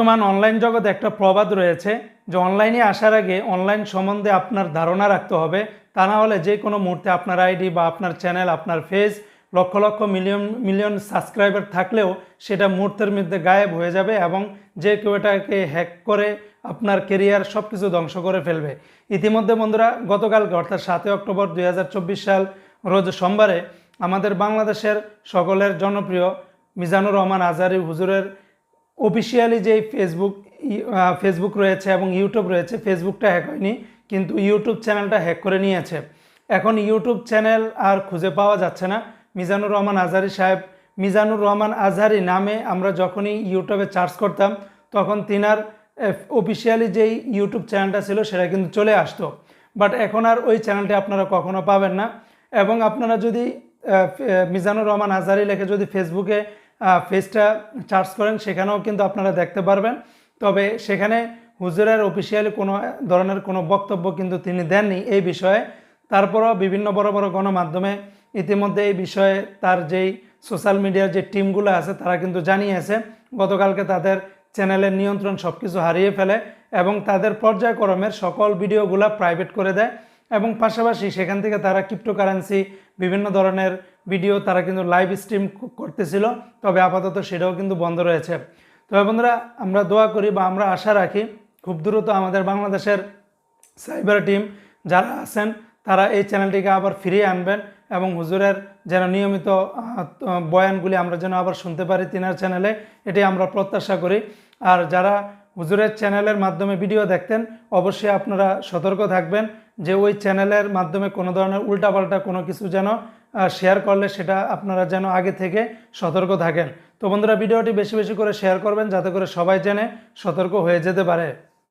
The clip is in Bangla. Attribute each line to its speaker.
Speaker 1: বর্তমান অনলাইন জগতে একটা প্রবাদ রয়েছে যে অনলাইনে আসার আগে অনলাইন সম্বন্ধে আপনার ধারণা রাখতে হবে। তা না হলে যে কোনো মুহূর্তে আপনার আইডি বা আপনার চ্যানেল আপনার phase lakh lakh million million subscriber থাকলেও সেটা মুহূর্তের মধ্যে গায়েব হয়ে যাবে এবং যে কেউ এটাকে হ্যাক করে আপনার কেরিয়ার সব কিছু ধ্বংস করে ফেলবে। ইতিমধ্যে বন্ধুরা, গতকালকে অর্থাৎ সাতই অক্টোবর দুই হাজার চব্বিশ সাল রোজ সোমবারে আমাদের বাংলাদেশের সকলের জনপ্রিয় মিজানুর রহমান আজারি হুজুরের অফিসিয়ালি যেই ফেসবুক ফেসবুক রয়েছে এবং ইউটিউব রয়েছে ফেসবুকটা হ্যাক হয়নি, কিন্তু ইউটিউব চ্যানেলটা হ্যাক করে নিয়েছে। এখন ইউটিউব চ্যানেল আর খুঁজে পাওয়া যাচ্ছে না। মিজানুর রহমান আজহারি সাহেব, মিজানুর রহমান আজহারি নামে আমরা যখনই ইউটিউবে সার্চ করতাম, তখন তিনার অফিসিয়ালি যেই ইউটিউব চ্যানেলটা ছিল সেটা কিন্তু চলে আসতো। বাট এখন আর ওই চ্যানেলটি আপনারা কখনো পাবেন না। এবং আপনারা যদি মিজানুর রহমান আজহারি লেখে যদি ফেসবুকে ফেসটা চার্জ করেন, সেখানেও কিন্তু আপনারা দেখতে পারবেন। তবে সেখানে হুজুরের অফিসিয়ালি কোনো ধরনের কোনো বক্তব্য কিন্তু তিনি দেননি এই বিষয়ে। তারপরও বিভিন্ন বড় বড় গণমাধ্যমে ইতিমধ্যে এই বিষয়ে তার যেই সোশ্যাল মিডিয়ার যে টিমগুলো আছে, তারা কিন্তু জানিয়েছে, গতকালকে তাদের চ্যানেলের নিয়ন্ত্রণ সব কিছু হারিয়ে ফেলে এবং তাদের পর্যায়ক্রমের সকল ভিডিওগুলো প্রাইভেট করে দেয়। এবং পাশাপাশি সেখান থেকে তারা ক্রিপ্টোকারেন্সি বিভিন্ন ধরনের ভিডিও তারা কিন্তু লাইভ স্ট্রিম করতেছিল। তবে আপাতত সেটাও কিন্তু বন্ধ রয়েছে। তবে বন্ধুরা, আমরা দোয়া করি বা আমরা আশা রাখি খুব দ্রুত আমাদের বাংলাদেশের সাইবার টিম যারা আছেন, তারা এই চ্যানেলটিকে আবার ফিরিয়ে আনবেন এবং হুজুরের যেন নিয়মিত বয়ানগুলি আমরা যেন আবার শুনতে পারি তিনার চ্যানেলে এটি আমরা প্রত্যাশা করি। আর যারা হুজুরের চ্যানেলের মাধ্যমে ভিডিও দেখতেন, অবশ্যই আপনারা সতর্ক থাকবেন যে ওই চ্যানেলের মাধ্যমে কোনো ধরনের উল্টাপাল্টা কোনো কিছু যেন শেয়ার করলে সেটা আপনারা যেন আগে থেকে সতর্ক থাকেন। তো বন্ধুরা, ভিডিওটি বেশি বেশি করে শেয়ার করবেন, যাতে করে সবাই জেনে সতর্ক হয়ে যেতে পারে।